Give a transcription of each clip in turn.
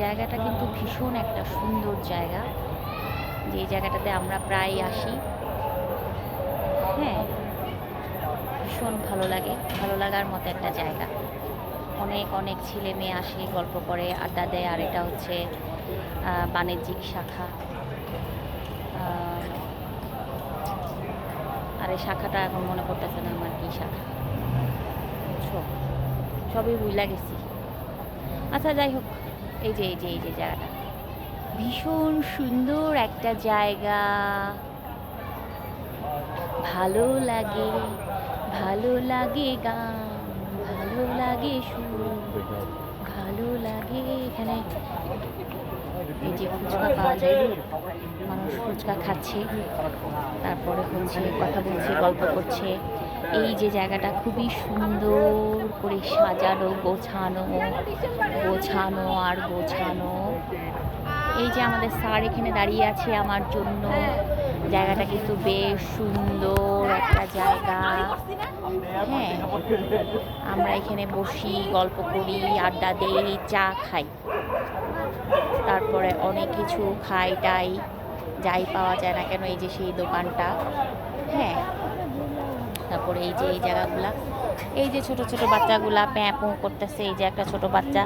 জায়গাটা কিন্তু ভীষণ একটা সুন্দর জায়গা। যে জায়গাটাতে আমরা প্রায় আসি। হ্যাঁ ভীষণ ভালো লাগে। ভালো লাগার মতো একটা জায়গা। অনেক অনেক ছেলে মেয়ে আসে, গল্প করে, আড্ডা দেয়। আর এটা হচ্ছে বাণিজ্যিক শাখা। আর এই শাখাটা এখন মনে করতেছে না আমার কি শাখা। সবই বুঝলা গেছি। আচ্ছা যাই হোক। এই যে এই যে এই যে জায়গাটা ভীষণ সুন্দর একটা জায়গা। ভালো লাগে ভালো লাগে গান, ভালো লাগে সুর, ভালো লাগে এখানে এই যে ফুচকা পাওয়া যায়। মানুষ ফুচকা খাচ্ছে, তারপরে হচ্ছে কথা বলছে, গল্প করছে। এই যে জায়গাটা খুবই সুন্দর করে সাজানো, গোছানো গোছানো আর গোছানো। এই যে আমাদের স্যার এখানে দাঁড়িয়ে আছে আমার জন্য। জায়গাটা কিন্তু বেশ সুন্দর একটা জায়গা। হ্যাঁ আমরা এখানে বসি, গল্প করি, আড্ডা দেই, চা খাই। তারপরে অনেক কিছু খাই, টাই, যাই পাওয়া যায় না কেন এই যে সেই দোকানটা। হ্যাঁ তারপরে এই যে এই জায়গাগুলা। এই যে ছোট ছোট বাচ্চাগুলা প্যাঁ পো করতেছে, এই যে একটা ছোট বাচ্চা।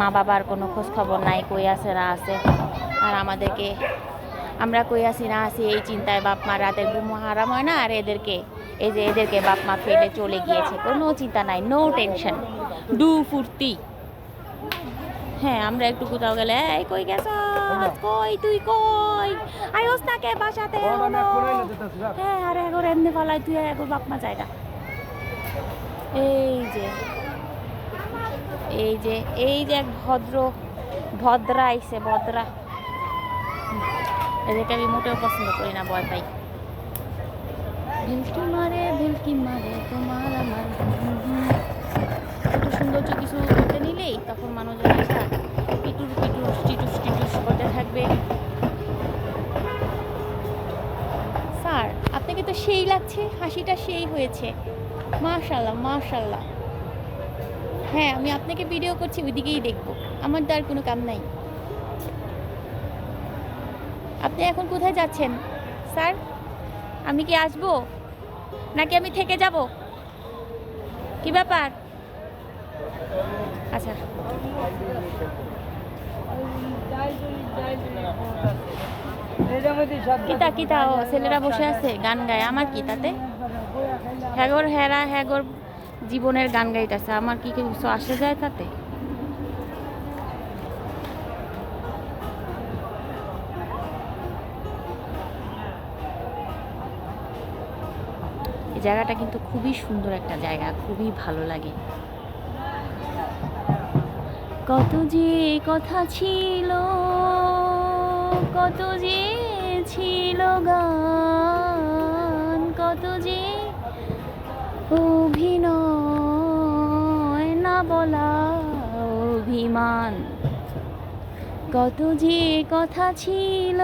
মা বাবার কোনো খোঁজ খবর নাই, কই আছে, না আছে। আর আমাদেরকে, আমরা কই আসি না আসি এই চিন্তায় বাপ মা রাতের ঘুম হারাম হয় না? আর এদেরকে, এই যে এদেরকে বাপ মা ফেলে চলে গিয়েছে। কোনো চিন্তা নাই নো টেনশন ডু ফুর্তি। হ্যাঁ আমরা একটু কোথাও গেলে এই কই গেছ? কই তুই কই? আইস তাকে বাসাতে। হ্যাঁ আরে একবার এমনি ফালাই তুই একবার বাপ মা জায়গা এই যে এই যে এই যে এক ভদ্র ভদ্রা আইছে ভদ্রা। এদেরকে আমি মোটেও পছন্দ করি না ভয় পাই। ভেলকি মারে ভেলকি মারে তোমার আমার। একটু সৌন্দর্য কিছু করতে নিলেই তখন মানুষজন এসে পিটুর পিটুর টিটুস টিটুস করতে থাকবে। স্যার, আপনাকে তো সেই লাগছে, হাসিটা সেই হয়েছে। মাশাল্লাহ মাশাল্লাহ হ্যাঁ আমি আপনাকে ভিডিও করছি, ওইদিকেই দেখব। আমার তো আর কোনো কাম নাই। আপনি এখন কোথায় যাচ্ছেন? স্যার, আমি কি আসব? নাকি আমি থেকে যাব? কি ব্যাপার? আচ্ছা। কিতা কিতা, ও ছেলেরা বসে আছে, গান গায়। আমার কি তাতে? হ্যাগর হেরা হ্যাগর জীবনের গান গাইতেছে। আমার কি কিছু আসে যায় তাতে? জায়গাটা কিন্তু খুবই সুন্দর একটা জায়গা, খুবই ভালো লাগে। কত যে কথা ছিল, কত যে ছিল গান, কত যে অভিনয়, না বলা অভিমান, কত যে কথা ছিল,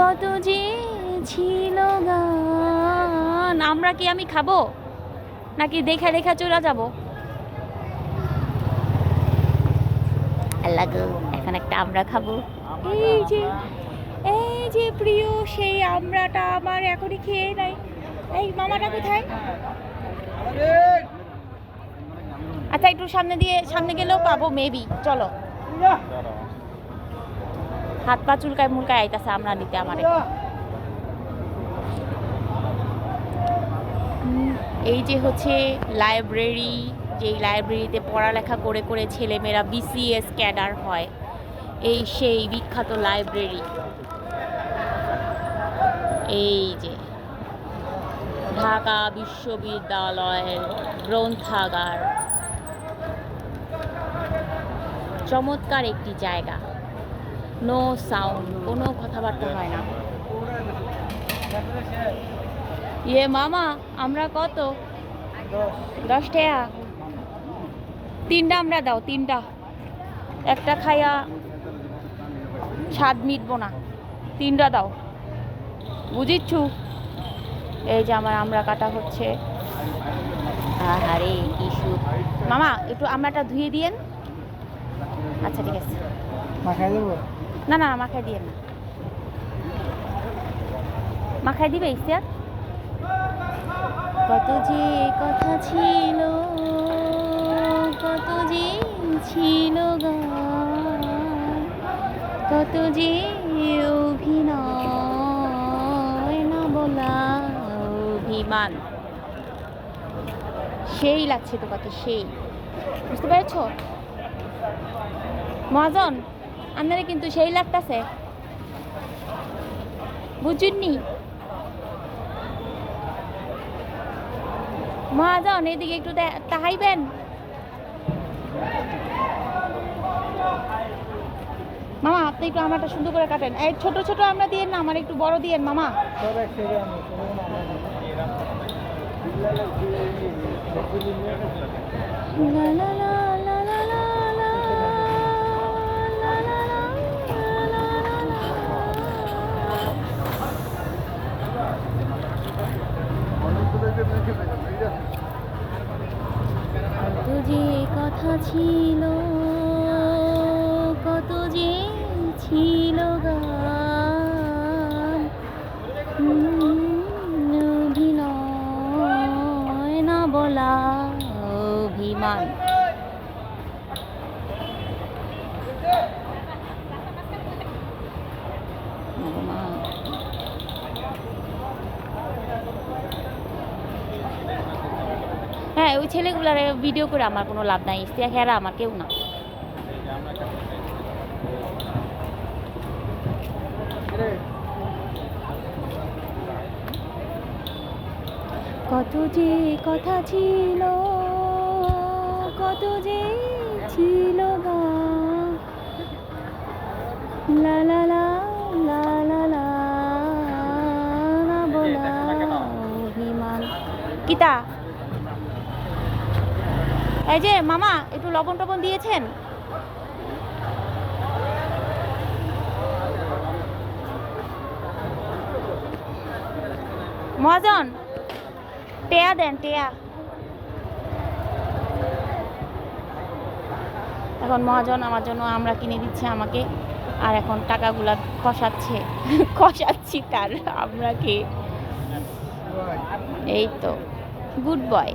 কত যে ছিল গান। আমরা কি আমি খাব? নাকি দেখা দেখা চলে যাব? আল্লাহ গো এখন একটা আমরা খাব। এই যে এই যে প্রিয়, সেই আমরাটা আমার এখনই খেয়ে নাই। এই, মামাটা কোথায়? আচ্ছা একটু সামনে দিয়ে, সামনে গেলেও পাবো মেবি চলো। হাত পা চুলকায় মুলকায় আইতাছে আমরা নিতে আমার। এই যে হচ্ছে লাইব্রেরি যেই লাইব্রেরিতে পড়ালেখা করে করে ছেলেমেয়েরা বিসিএস ক্যাডার হয়, এই সেই বিখ্যাত লাইব্রেরি এই যে, ঢাকা বিশ্ববিদ্যালয়ের গ্রন্থাগার। চমৎকার একটি জায়গা। নো সাউন্ড কোনো কথাবার্তা হয় না। ইয়ে মামা, আমরা কত? দশ টাকা? তিনটা আমরা দাও তিনটা। একটা খাইয়া স্বাদ মিটবো না। তিনটা দাও। বুঝিচ্ছু? এই যে আমার আমরা কাটা হচ্ছে। আহারে কি সুখ মামা একটু আমরাটা ধুয়ে দিয়েন। আচ্ছা ঠিক আছে। মাখাই দেবো? না না মাখায় দিয়েন না। মাখায় দিবে ইস্তিয়ার কত যে কথা ছিল কত যে ছিল কত যে অভিনয় না বলা অভিমান। সেই লাগছে তো কত সেই। বুঝতে পেরেছ? মহাজন, আপনারা কিন্তু সেই লাগতাছে। বুঝুননি? মহাজন এদিকে একটু তাকাইবেন। মামা, আপনি একটু আমারটা সুন্দর করে কাটেন। এই ছোট ছোট আমরা দিয়ে না, আমার একটু বড় দিয়েন মামা। ছিল না বলা অভিমান হ্যাঁ ওই ছেলেগুলার ভিডিও করে আমার কোনো লাভ নাই। ইস্তিয়া খেয়ারা আমার কেউ না। কত যে কথা ছিল কত যে ছিল গা। লা লা লা লা লা লা না বলা অভিমান। কিতা এই যে মামা একটু লবণ টবণ দিয়েছেন? মহাজন টেয়া দেন টেয়া। এখন মহাজন আমার জন্য আমরা কিনে দিচ্ছে আমাকে আর এখন টাকাগুলা খসাচ্ছে। খসাচ্ছি তার আমরাকে এই তো গুড বয়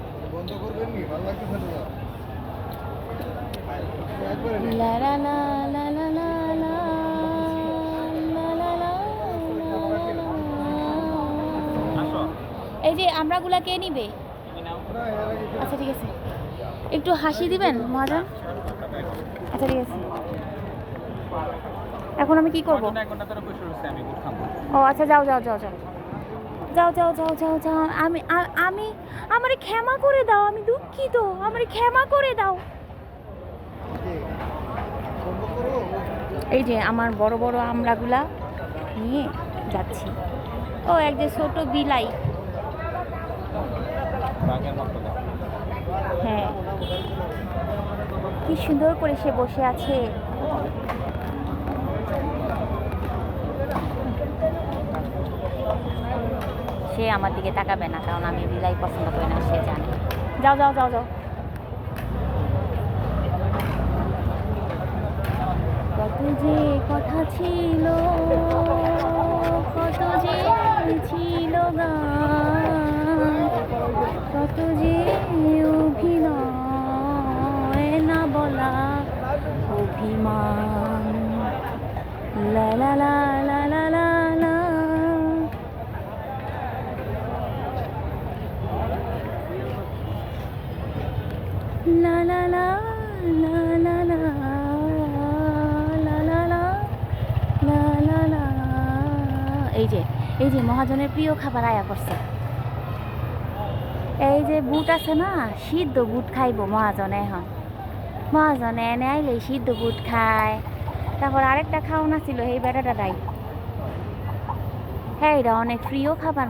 লা লা। যে আমরাগুলা কে নিবে? আচ্ছা ঠিক আছে। একটু হাসি দিবেন মহাজন? আচ্ছা ঠিক আছে। এখন আমি কি করব? ও আচ্ছা যাও যাও যাও যাও। যাও যাও যাও যাও যাও। আমি আমি আমারে ক্ষমা করে দাও আমি দুঃখিত। আমারে ক্ষমা করে দাও। এই যে আমার বড় বড় আমড়াগুলা নিয়ে যাচ্ছি। ও এক যে ছোট বিলাই। হ্যাঁ। কি সুন্দর করে সে বসে আছে। সে আমার দিকে তাকাবে না, কারণ আমি বিলাই পছন্দ করি না, সে জানে। যাও যাও যাও যাও। কত যে কথা ছিল, কত যে ছিল গান কত যে অভিনয় না বলা অভিমান লা লা লা লা লা লা এই যে এই যে মহাজনের প্রিয় খাবার আয়া করছে এই যে বুট আছে না সিদ্ধ বুট খাইব মহাজনে এখন মহাজনে এনে আইলে সিদ্ধ বুট খায়। তারপর আরেকটা খাওনা ছিল এই বেটাটা নাই। হ্যাঁ এটা অনেক প্রিয় খাবার